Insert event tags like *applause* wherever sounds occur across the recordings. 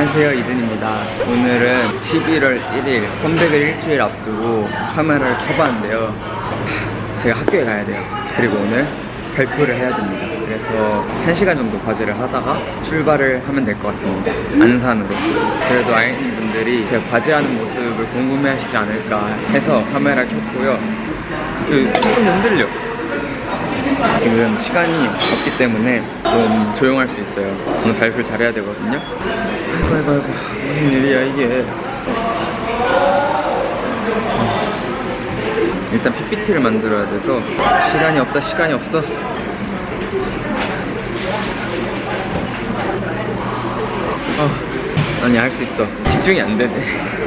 안녕하세요 이든입니다 오늘은 11월 1일 컴백을 일주일 앞두고 카메라를 켜봤는데요 제가 학교에 가야 돼요 그리고 오늘 발표를 해야 됩니다 그래서 1시간 정도 과제를 하다가 출발을 하면 될 것 같습니다 안산으로 그래도 아이님 분들이 제가 과제하는 모습을 궁금해 하시지 않을까 해서 카메라 켰고요 그손 흔들려 지금 시간이 없기 때문에 좀 조용할 수 있어요. 오늘 발표 잘해야 되거든요. 아이고 아이고 아이고 무슨 일이야 이게. 어. 일단 PPT를 만들어야 돼서 시간이 없다 시간이 없어. 어, 아니 할 수 있어. 집중이 안 되네.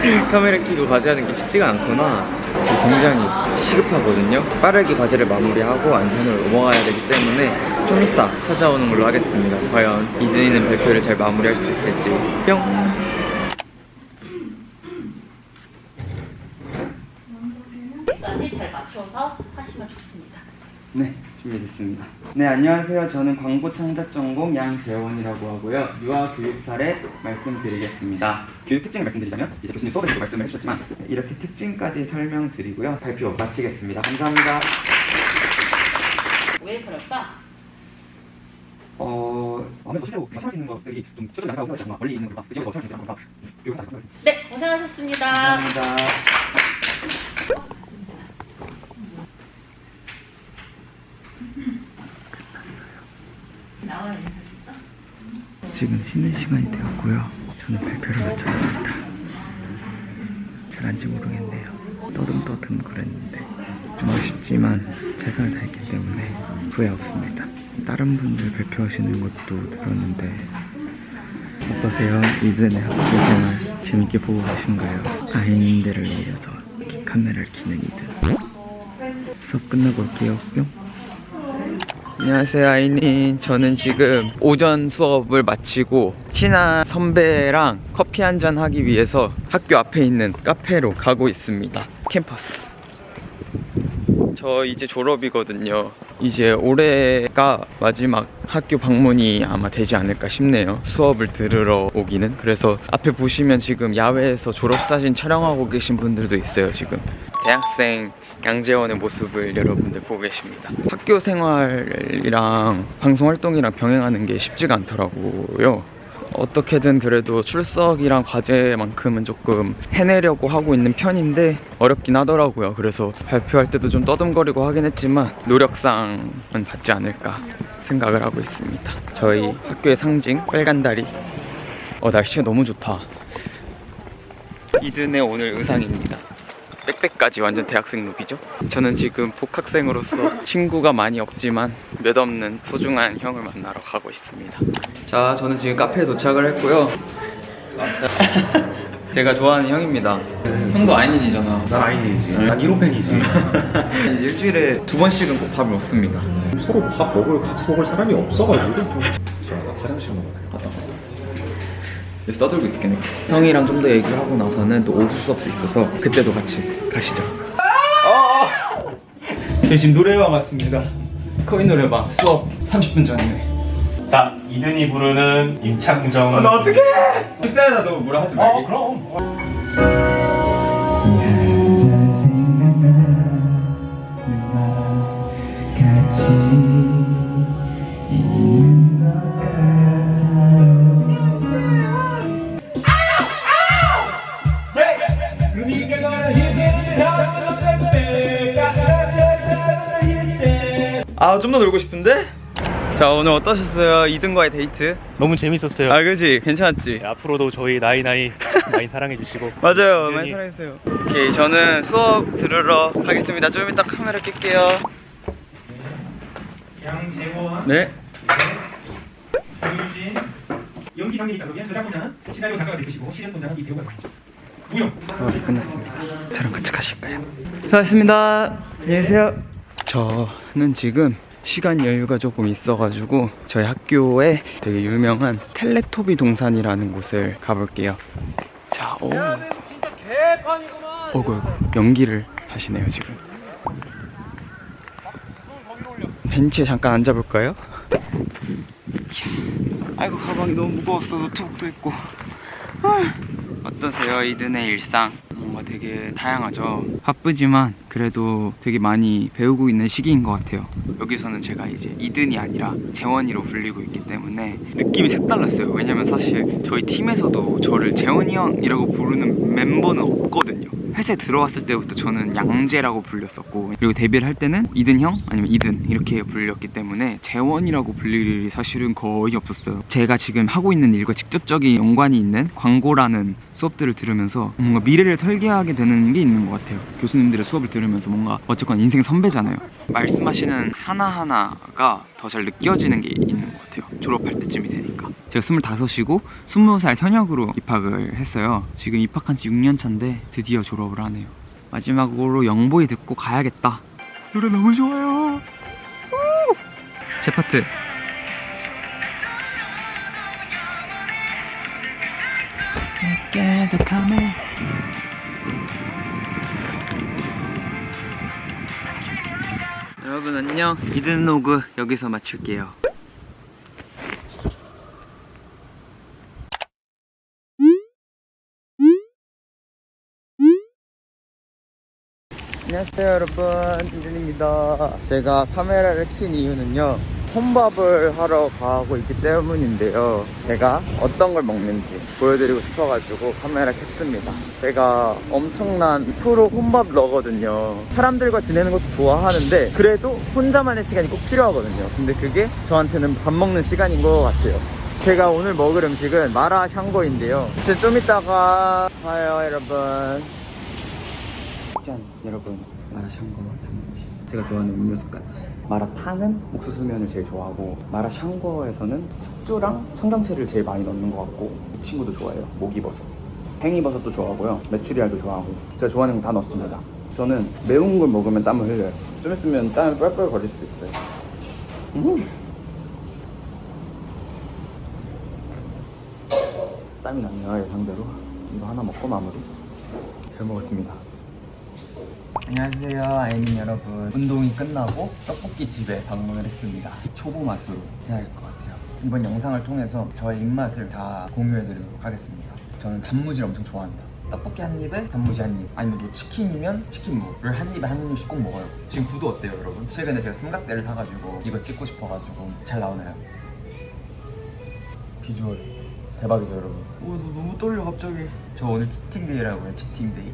*laughs* 카메라 켜고 과제하는 게 쉽지가 않구나. 지금 굉장히 시급하거든요. 빠르게 과제를 마무리하고 안산으로 넘어가야 되기 때문에 좀 이따 찾아오는 걸로 하겠습니다. 과연 이든이는 발표를 잘 마무리할 수 있을지. 뿅! 까지 잘 맞춰서 하시면 좋습니다. 네, 준비됐습니다. 네, 안녕하세요. 저는 광고 창작 전공 양재원이라고 하고요. 유아 교육 사례 말씀드리겠습니다. 교육 특징을 말씀드리자면 이제 교수님 수업에서도 말씀을 해주셨지만 이렇게 특징까지 설명드리고요. 발표 마치겠습니다. 감사합니다. 왜 그럴까? 어, 아무래도 실제로 생각할 수 있는 것들이 좀 초점이 나가고 생각하지만 멀리 있는 것보다 그쪽에서 더 생각하는 것보다 교육을 잘 하겠습니다. 네, 고생하셨습니다. 감사합니다. 나와요. 지금 쉬는 시간이 되었고요. 저는 발표를 마쳤습니다. 잘한지 모르겠네요. 떠듬떠듬 그랬는데 좀 아쉽지만 최선을 다했기 때문에 후회 없습니다. 다른 분들 발표하시는 것도 들었는데 어떠세요? 이든의 학교 생활 재밌게 보고 계신가요? 아이님들을 위해서 카메라를 켜는 이든 수업 끝나고 올게요. 뿅. 안녕하세요 아이님. 저는 지금 오전 수업을 마치고 친한 선배랑 커피 한 잔 하기 위해서 학교 앞에 있는 카페로 가고 있습니다. 캠퍼스. 저 이제 졸업이거든요. 이제 올해가 마지막 학교 방문이 아마 되지 않을까 싶네요. 수업을 들으러 오기는. 그래서 앞에 보시면 지금 야외에서 졸업사진 촬영하고 계신 분들도 있어요 지금 대학생 양재원의 모습을 여러분들 보고 계십니다. 학교 생활이랑 방송 활동이랑 병행하는 게 쉽지가 않더라고요. 어떻게든 그래도 출석이랑 과제만큼은 조금 해내려고 하고 있는 편인데 어렵긴 하더라고요. 그래서 발표할 때도 좀 떠듬거리고 하긴 했지만 노력상은 받지 않을까 생각을 하고 있습니다. 저희 학교의 상징 빨간 다리. 어 날씨가 너무 좋다. 이든의 오늘 의상입니다. 백백까지 완전 대학생 룩이죠. 저는 지금 복학생으로서 친구가 많이 없지만 몇 없는 소중한 형을 만나러 가고 있습니다. 자, 저는 지금 카페에 도착을 했고요. *laughs* 제가 좋아하는 형입니다. 형도 아이닌이잖아. 난 아이니지. 난 1호 팬이지. *laughs* 이제 일주일에 두 번씩은 꼭 밥을 먹습니다. 서로 밥 먹을 같이 먹을 사람이 없어가지고. 자, 나 화장실 먹어야 갔다 와. 떠들고 있겠네. 형이랑 좀 더 얘기하고 나서는 또 오후 수업도 있어서 그때도 같이 가시죠. 저 지금 노래방 왔습니다. 코인 노래방 수업 30분 전이네. 자, 이든이 부르는 임창정. 아, 나 어떡해! 흑살에다 너 뭐라 하지 말게. 어, 그럼. 생각나 같이 좀 더 놀고 싶은데? 자 오늘 어떠셨어요? 이든과의 데이트? 너무 재밌었어요. 아 그지 괜찮았지? 네, 앞으로도 저희 나이 나이 많이 사랑해 주시고 *laughs* 맞아요 이든이 많이 사랑해주세요 오케이 저는 수업 들으러 가겠습니다 좀 이따 카메라 낄게요 양재원, 네 정유진, 연기장님 감독님, 저작권자는 시나리오 작가가 되시고 실현권자는 이 배우가 되시죠. 무용. 수업이 끝났습니다. 저랑 같이 가실까요? 수고하셨습니다. 안녕히 계세요. 저는 지금 시간 여유가 조금 있어가지고 저희 학교에 되게 유명한 텔레토비 동산이라는 곳을 가볼게요. 자, 오. 어구, 어구, 연기를 하시네요 지금. 벤치에 잠깐 앉아볼까요? 아이고 가방이 너무 무거웠어 노트북도 있고 아, 어떠세요 이든의 일상 되게 다양하죠. 바쁘지만 그래도 되게 많이 배우고 있는 시기인 것 같아요. 여기서는 제가 이제 이든이 아니라 재원이로 불리고 있기 때문에 느낌이 색달랐어요. 왜냐면 사실 저희 팀에서도 저를 재원이 형이라고 부르는 멤버는 없거든요. 회사에 들어왔을 때부터 저는 양재라고 불렸었고 그리고 데뷔를 할 때는 이든 형 아니면 이든 이렇게 불렸기 때문에 재원이라고 불릴 일이 사실은 거의 없었어요. 제가 지금 하고 있는 일과 직접적인 연관이 있는 광고라는 수업들을 들으면서 뭔가 미래를 설계하게 되는 게 있는 것 같아요. 교수님들의 수업을 들으면서 뭔가 어쨌건 인생 선배잖아요. 말씀하시는 하나하나가 더 잘 느껴지는 게 있는 것 같아요. 졸업할 때쯤이 되니까. 제가 25이고 20살 현역으로 입학을 했어요. 지금 입학한 지 6년 차인데 드디어 졸업을 하네요. 마지막으로 영보이 듣고 가야겠다. 노래 너무 좋아요. 우! 제 파트 깨득함에 여러분 안녕. 이든 로그 여기서 마칠게요. 안녕하세요 여러분. 이든입니다. 제가 카메라를 킨 이유는요 혼밥을 하러 가고 있기 때문인데요. 제가 어떤 걸 먹는지 보여드리고 싶어가지고 카메라 켰습니다. 제가 엄청난 프로 혼밥 러거든요. 사람들과 지내는 것도 좋아하는데 그래도 혼자만의 시간이 꼭 필요하거든요. 근데 그게 저한테는 밥 먹는 시간인 것 같아요. 제가 오늘 먹을 음식은 마라 샹궈인데요. 이제 좀 이따가 봐요 여러분. 짠 여러분. 마라샹궈. 단무지 제가 좋아하는 음료수까지 마라탕은 옥수수면을 제일 좋아하고 마라샹궈에서는 숙주랑 청경채를 제일 많이 넣는 것 같고 이 친구도 좋아해요. 목이버섯. 팽이버섯도 좋아하고요. 메추리알도 좋아하고 제가 좋아하는 거 다 넣습니다. 저는 매운 걸 먹으면 땀을 흘려요. 좀 있으면 땀이 뻘뻘 거릴 수도 있어요. 음. 땀이 나네요 예상대로. 이거 하나 먹고 마무리. 잘 먹었습니다 안녕하세요 아이님 여러분. 운동이 끝나고 떡볶이 집에 방문을 했습니다. 초보 맛으로 해야 할 것 같아요. 이번 영상을 통해서 저의 입맛을 다 공유해드리도록 하겠습니다. 저는 단무지를 엄청 좋아한다. 떡볶이 한 입에 단무지 한 입 아니면 뭐 치킨이면 치킨무를 한 입에 한 입씩 꼭 먹어요. 지금 구도 어때요 여러분? 최근에 제가 삼각대를 사가지고 이거 찍고 싶어가지고 잘 나오나요? 비주얼 대박이죠 여러분. 오 너무 떨려 갑자기. 저 오늘 치팅데이라고 해요 치팅데이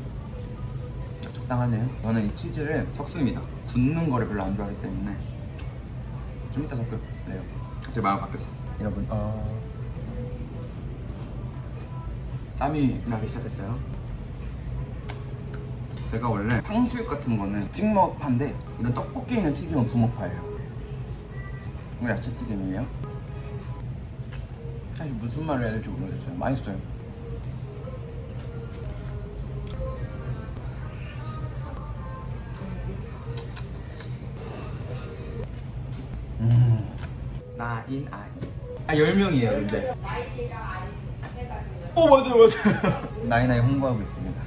적당하네요. 저는 이 치즈를 섞습니다. 굽는 거를 별로 안 좋아하기 때문에 좀 이따 섞을래요. 제 마음 바뀌었어. 여러분, 어... 땀이 나기 시작했어요. 제가 원래 탕수육 같은 거는 찍먹파인데 이런 떡볶이 있는 튀김은 부먹파예요. 이거 야채 튀김이에요. 사실 무슨 말을 해야 될지 모르겠어요. 맛있어요. 나인 아이 아 10명이에요 근데. 오 맞아요 맞아요. *laughs* 나인아이 홍보하고 있습니다.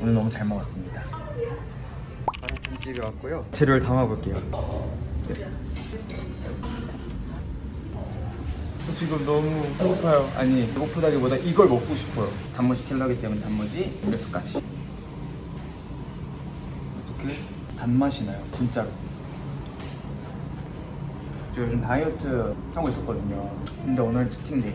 오늘 너무 잘 먹었습니다. 마라탕집에 왔고요. 재료를 담아볼게요. 네. 저 지금 너무 배고파요. 아니 배고프다기보다 이걸 먹고 싶어요. 단무지 킬러기 때문에 단무지 음료수까지. 어떻게 단맛이 나요 진짜로. 저 요즘 다이어트 하고 있었거든요. 근데 오늘 치팅데이.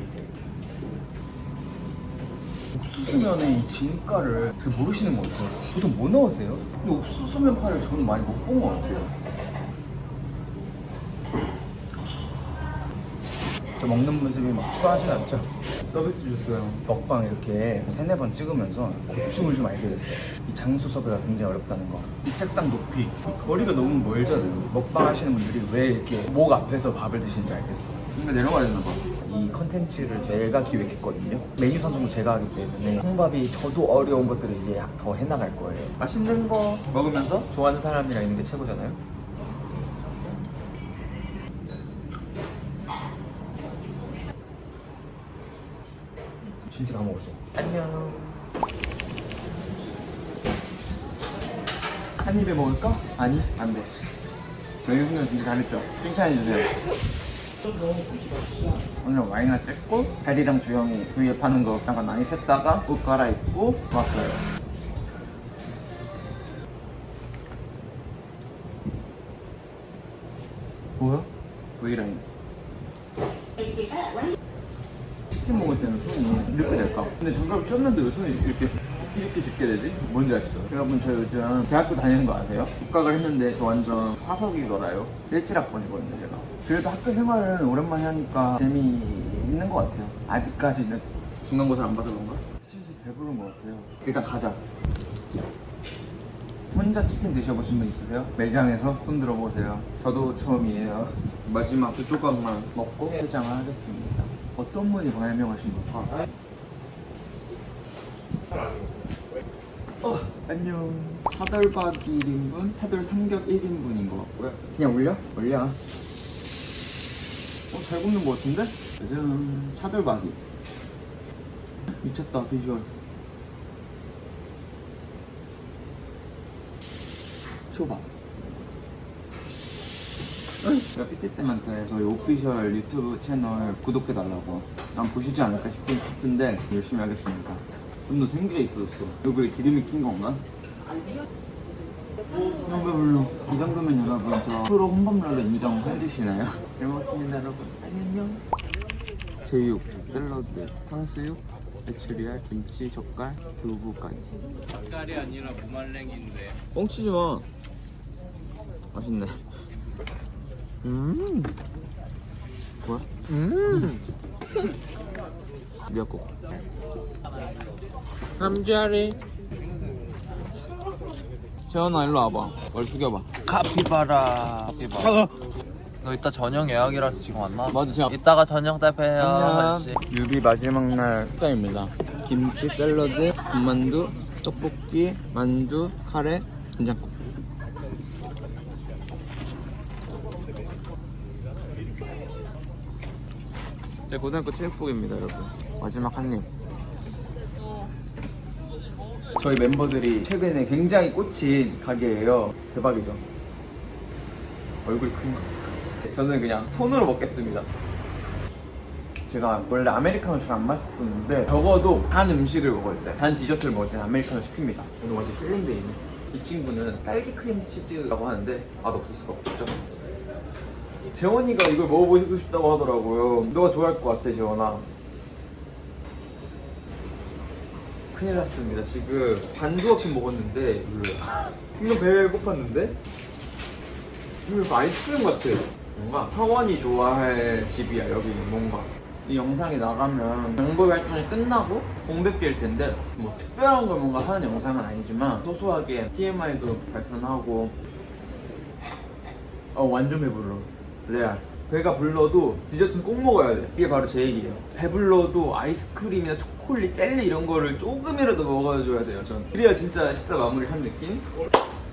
옥수수면의 이 진가를 잘 모르시는 것 같아요. 보통 뭐 넣으세요? 근데 옥수수면 파를 저는 많이 못 본 것 같아요. 저 먹는 모습이 막 추하진 않죠? 서비스 줬어요. 먹방 이렇게 세네 번 찍으면서 고충을 좀 알게 됐어요. 이 장소 섭외가 굉장히 어렵다는 거. 이 책상 높이. 이 거리가 너무 멀잖아요. 먹방 하시는 분들이 왜 이렇게 목 앞에서 밥을 드시는지 알겠어요. 근데 내려가야 되나 봐. 이 컨텐츠를 제가 기획했거든요. 메뉴 선정도 제가 하기 때문에 홍밥이 저도 어려운 것들을 이제 더 해나갈 거예요. 맛있는 거 먹으면서 좋아하는 사람이랑 있는 게 최고잖아요. 진짜 다 먹었어. 안녕. 한 입에 먹을까? 아니, 안 돼. 저희 형님 진짜 잘했죠? 칭찬해주세요. 오늘 와인을 찍고 베리랑 주영이 위에 파는 거 잠깐 많이 폈다가 옷 갈아입고 왔어요. 뭐야? V라인. 먹을 때는 손이 이렇게 될까? 근데 장갑을 꼈는데 왜 손이 이렇게 이렇게 짚게 되지? 뭔지 아시죠? 여러분 저 요즘 대학교 다니는 거 아세요? 입학을 했는데 저 완전 화석이 돌아요 17학번이거든요 제가 그래도 학교 생활은 오랜만에 하니까 재미있는 것 같아요 아직까지는 중간고사를 안 봐서 그런가? 슬슬 배부른 것 같아요 일단 가자 혼자 치킨 드셔보신 분 있으세요? 매장에서 손 들어보세요. 저도 처음이에요. 마지막 두 조각만 먹고 퇴장을 하겠습니다. 어떤 분이 발명하신 걸까? 어, 안녕. 차돌밥 1인분, 차돌 삼겹 1인분인 것 같고요. 그냥 올려? 올려. 어, 잘 굽는 것 같은데? 짜잔, 차돌박이. 미쳤다, 비주얼. 초밥. 제가 PT쌤한테 저희 오피셜 유튜브 채널 구독해달라고 난 보시지 않을까 싶- 싶은데 열심히 하겠습니다. 좀 더 생기가 있었어. 얼굴에 기름이 낀 건가? 아, 배불러. 이 정도면 여러분 저 프로 혼밥러를 인정해주시나요? *laughs* 잘 먹었습니다 여러분. 안녕. 제육, 샐러드, 탕수육, 메추리알, 김치, 젓갈, 두부까지. 닭갈이 아니라 무말랭인데 뻥치지 마. 맛있네. 음. 뭐야? 음. 미역국. 감자리 재현아 일로 와봐. 머리 숙여봐. 카피바라 카피바라 너 이따 저녁 예약이라서 지금 안 나와? 맞아 제가. 이따가 저녁 대패해요 한시 뮤비 마지막 날 식사입니다. 김치, 샐러드, 군만두, 떡볶이, 만두, 카레, 된장국. 제 고등학교 체육복입니다, 여러분. 마지막 한 입. 저희 멤버들이 최근에 굉장히 꽂힌 가게예요. 대박이죠. 얼굴이 큰 거. 저는 그냥 손으로 먹겠습니다. 제가 원래 아메리카노 잘 안 마셨었는데 적어도 단 음식을 먹을 때, 단 디저트를 먹을 때 아메리카노 시킵니다. 오늘 완전 힐링데이네. 이 친구는 딸기 크림 치즈라고 하는데 맛 없을 수가 없죠. 재원이가 이걸 먹어보고 싶다고 하더라고요. 너가 좋아할 것 같아, 재원아. 큰일 났습니다. 지금 반 조각씩 먹었는데. 이거 배에 고팠는데? 이거 아이스크림 같아. 뭔가 서원이 좋아할 집이야 여기는 뭔가. 이 영상이 나가면 정보 활동이 끝나고 공백기일 텐데 뭐 특별한 걸 뭔가 하는 영상은 아니지만 소소하게 TMI도 발산하고 어 완전 배불러 레알 배가 불러도 디저트는 꼭 먹어야 돼. 이게 바로 제 얘기예요. 배불러도 아이스크림이나 초콜릿, 젤리 이런 거를 조금이라도 먹어줘야 돼요 전 그래야 진짜 식사 마무리한 느낌?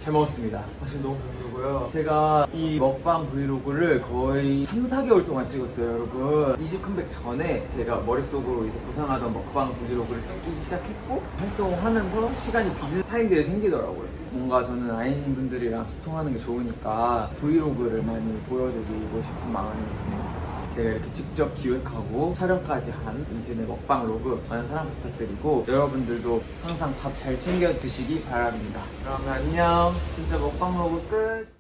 잘 먹었습니다. 사실 너무 배부르고요. 제가 이 먹방 브이로그를 거의 3, 4개월 동안 찍었어요, 여러분. 이집 컴백 전에 제가 머릿속으로 이제 구상하던 먹방 브이로그를 찍기 시작했고 활동하면서 시간이 비는 타임들이 생기더라고요. 뭔가 저는 아이님 분들이랑 소통하는 게 좋으니까 브이로그를 많이 보여드리고 싶은 마음이 있습니다. 제가 이렇게 직접 기획하고 촬영까지 한 인터넷 먹방 로그 많은 사랑 부탁드리고 여러분들도 항상 밥 잘 챙겨 드시기 바랍니다. 그러면 안녕. 진짜 먹방 로그 끝.